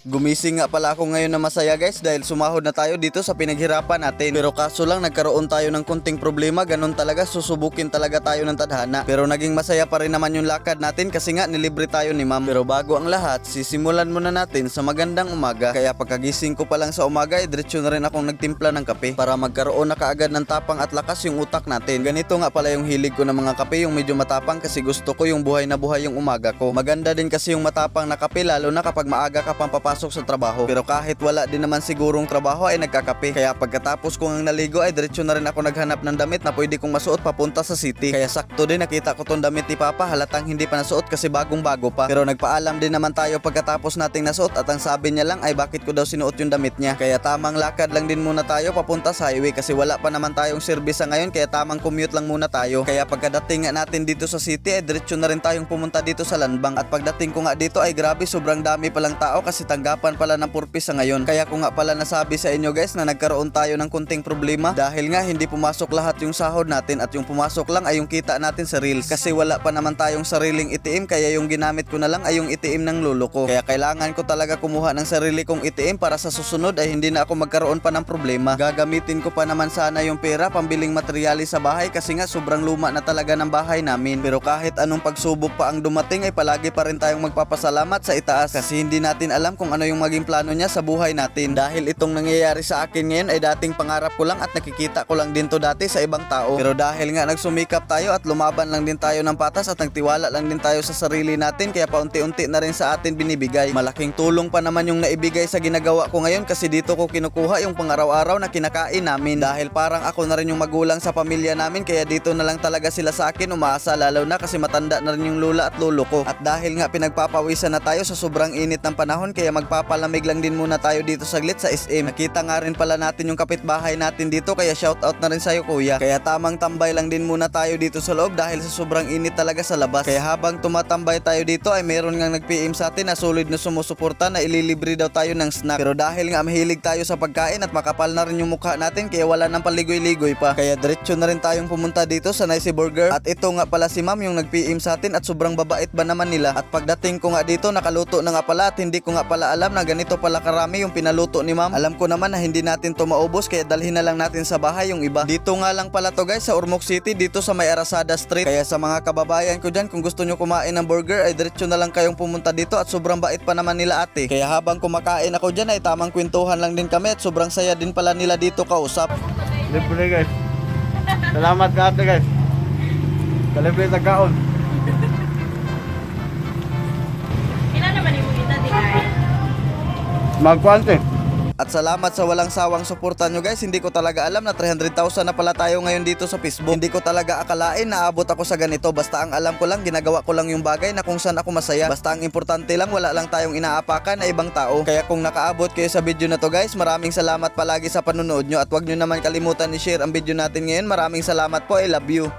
Gumising nga pala ako ngayon na masaya guys dahil sumahod na tayo dito sa pinaghirapan natin. Pero kaso lang nagkaroon tayo ng kunting problema, ganun talaga susubukin talaga tayo ng tadhana. Pero naging masaya pa rin naman yung lakad natin kasi nga nilibre tayo ni ma'am. Pero bago ang lahat, sisimulan muna natin sa magandang umaga. Kaya pagkagising ko pa lang sa umaga, eh, diretso na rin akong nagtimpla ng kape para magkaroon na kaagad ng tapang at lakas yung utak natin. Ganito nga pala yung hilig ko ng mga kape, yung medyo matapang kasi gusto ko yung buhay na buhay yung umaga ko. Maganda din kasi yung matapang na kape lalo na kapag maaga ka pang papasok sa trabaho. Pero kahit wala din naman sigurong trabaho ay nagkakape. Kaya pagkatapos ko ang naligo ay diretso na rin ako naghanap ng damit na pwede kong masuot papunta sa city. Kaya sakto din nakita ko tong damit ni Papa halatang hindi pa nasuot kasi bagong bago pa. Pero nagpaalam din naman tayo pagkatapos nating nasuot at ang sabi niya lang ay bakit ko daw sinuot yung damit niya. Kaya tamang lakad lang din muna tayo papunta sa highway kasi wala pa naman tayong service sa ngayon kaya tamang commute lang muna tayo. Kaya pagkadating nga natin dito sa city ay diretso na rin tayong pumunta dito sa Lanbang at pagdating ko nga dito ay grabe sobrang dami palang tao kasi tanggapan pala ng purpose sa ngayon. Kaya ko nga pala nasabi sa inyo guys na nagkaroon tayo ng kunting problema dahil nga hindi pumasok lahat yung sahod natin at yung pumasok lang ay yung kita natin sa reels kasi wala pa naman tayong sariling ITM kaya yung ginamit ko na lang ay yung ITM ng lolo ko. Kaya kailangan ko talaga kumuha ng sarili kong ITM para sa susunod ay hindi na ako magkaroon pa ng problema. Gagamitin ko pa naman sana yung pera pambiling materyales sa bahay kasi nga sobrang luma na talaga ng bahay namin. Pero kahit anong pagsubok pa ang dumating ay palagi pa rin tayong magpapasalamat sa itaas kasi hindi natin alam kung ano yung maging plano niya sa buhay natin. Dahil itong nangyayari sa akin ngayon ay dating pangarap ko lang at nakikita ko lang din to dati sa ibang tao. Pero dahil nga nagsumikap tayo at lumaban lang din tayo ng patas at nagtiwala lang din tayo sa sarili natin kaya paunti-unti na rin sa atin binibigay. Malaking tulong pa naman yung naibigay sa ginagawa ko ngayon kasi dito ko kinukuha yung pangaraw-araw na kinakain namin dahil parang ako na rin yung magulang sa pamilya namin kaya dito na lang talaga sila sa akin umaasa lalo na kasi matanda na rin yung lula at lolo ko. At dahil nga pinagpapawisan na tayo sa sobrang init ng panahon kaya magpapalamig lang din muna tayo dito saglit sa SM. Nakita nga rin pala natin yung kapitbahay natin dito kaya shoutout na rin sa'yo kuya. Kaya tamang tambay lang din muna tayo dito sa loob dahil sa sobrang init talaga sa labas. Kaya habang tumatambay tayo dito ay meron nga nag-PM sa atin na solid na sumusuporta na ililibre daw tayo ng snack. Pero dahil nga mahilig tayo sa pagkain at makapal na rin yung mukha natin kaya wala nang paligoy-ligoy pa. Kaya diretso na rin tayong pumunta dito sa Nice Burger. At ito nga pala si ma'am yung nag-PM sa atin at sobrang babait ba naman nila. At pagdating ko nga dito nakaluto na nga pala at hindi ko nga pala alam na ganito pala karami yung pinaluto ni ma'am. Alam ko naman na hindi natin to maubos kaya dalhin na lang natin sa bahay yung iba. Dito nga lang pala to guys sa Ormoc City dito sa may Arasada Street. Kaya sa mga kababayan ko dyan kung gusto nyo kumain ng burger ay diretso na lang kayong pumunta dito at sobrang bait pa naman nila ate. Kaya habang kumakain ako dyan ay tamang kwentuhan lang din kami at sobrang saya din pala nila dito kausap. Libre guys. Salamat ka ate guys. Kalibre sa kaon. Magkwante. At salamat sa walang sawang suporta nyo guys. Hindi ko talaga alam na 300,000 na pala tayo ngayon dito sa Facebook. Hindi ko talaga akalain na abot ako sa ganito. Basta ang alam ko lang, ginagawa ko lang yung bagay na kung saan ako masaya. Basta ang importante lang, wala lang tayong inaapakan na ibang tao. Kaya kung nakaabot kayo sa video na to guys, maraming salamat palagi sa panonood nyo. At wag nyo naman kalimutan i-share ang video natin ngayon. Maraming salamat po. I love you.